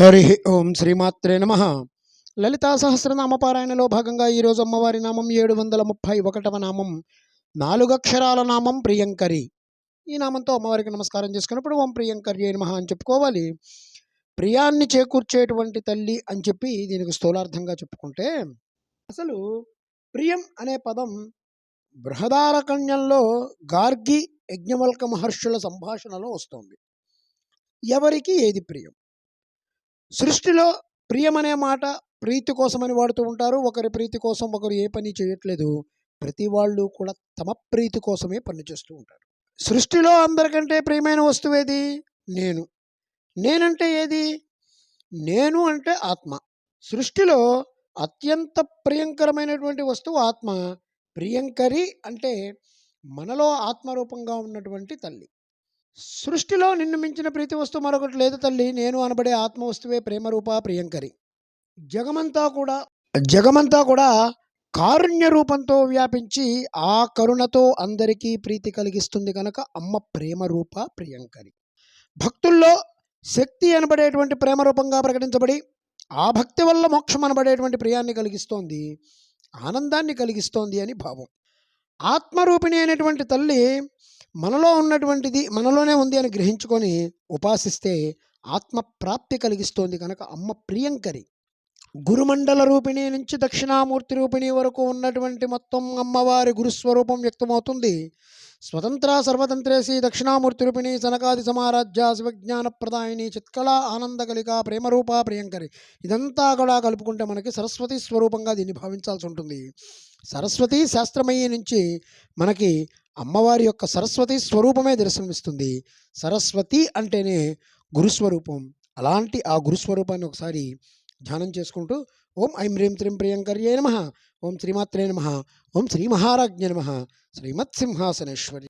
హరి ఓం శ్రీమాత్రే నమ. లలితా సహస్రనామ పారాయణలో భాగంగా ఈరోజు అమ్మవారి నామం ఏడు వందల ముప్పై ఒకటవ నామం నాలుగక్షరాల నామం ప్రియంకరి. ఈ నామంతో అమ్మవారికి నమస్కారం చేసుకున్నప్పుడు ఓం ప్రియంకరి నమ అని చెప్పుకోవాలి. ప్రియాన్ని చేకూర్చేటువంటి తల్లి అని చెప్పి దీనికి స్థూలార్థంగా చెప్పుకుంటే అసలు ప్రియం అనే పదం బృహదారకణ్యంలో గార్గి యజ్ఞవల్క మహర్షుల సంభాషణలో వస్తుంది. ఎవరికి ఏది ప్రియం? సృష్టిలో ప్రియం అనే మాట ప్రీతి కోసమని వాడుతూ ఉంటారు. ఒకరి ప్రీతి కోసం ఒకరు ఏ పని చేయట్లేదు. ప్రతి వాళ్ళు కూడా తమ ప్రీతి కోసమే పని చేస్తూ ఉంటారు. సృష్టిలో అందరికంటే ప్రియమైన వస్తువు ఏది? నేను. నేనంటే ఏది? నేను అంటే ఆత్మ. సృష్టిలో అత్యంత ప్రియంకరమైనటువంటి వస్తువు ఆత్మ. ప్రియంకరి అంటే మనలో ఆత్మరూపంగా ఉన్నటువంటి తల్లి. సృష్టిలో నిన్ను మించిన ప్రీతి వస్తువు మరొకటి లేదు తల్లి. నేను అనబడే ఆత్మ వస్తువే ప్రేమరూప ప్రియంకరి. జగమంతా కూడా జగమంతా కూడా కారుణ్య రూపంతో వ్యాపించి ఆ కరుణతో అందరికీ ప్రీతి కలిగిస్తుంది కనుక అమ్మ ప్రేమ రూప ప్రియంకరి. భక్తుల్లో శక్తి అనబడేటువంటి ప్రేమ రూపంగా ప్రకటించబడి ఆ భక్తి వల్ల మోక్షం అనబడేటువంటి ప్రియాన్ని కలిగిస్తోంది ఆనందాన్ని కలిగిస్తోంది అని భావం. ఆత్మరూపిణి అయినటువంటి తల్లి మనలో ఉన్నటువంటిది మనలోనే ఉంది అని గ్రహించుకొని ఉపాసిస్తే ఆత్మ ప్రాప్తి కలిగిస్తోంది కనుక అమ్మ ప్రియంకరి. గురుమండల రూపిణి నుంచి దక్షిణామూర్తి రూపిణి వరకు ఉన్నటువంటి మొత్తం అమ్మవారి గురుస్వరూపం వ్యక్తమవుతుంది. స్వతంత్ర సర్వతంత్రేసి దక్షిణామూర్తి రూపిణి సనకాది సమారాజ్య శివజ్ఞాన ప్రదాయిని చిత్కళ ఆనందకలిక ప్రేమరూప ప్రియంకరి ఇదంతా కూడా కలుపుకుంటే మనకి సరస్వతి స్వరూపంగా దీన్ని భావించాల్సి ఉంటుంది. సరస్వతి శాస్త్రమయ్యి నుంచి మనకి అమ్మవారి యొక్క సరస్వతి స్వరూపమే దర్శనమిస్తుంది. సరస్వతి అంటేనే గురుస్వరూపం. అలాంటి ఆ గురుస్వరూపాన్ని ఒకసారి ధ్యానం చేసుకుంటూ ఓం ఐం హ్రీం త్రీం ప్రియంకర్యే నమ ఓం శ్రీమాత్రే నమ ఓం శ్రీ మహారాజ్ఞ నమ శ్రీమత్సింహాసనేశ్వరి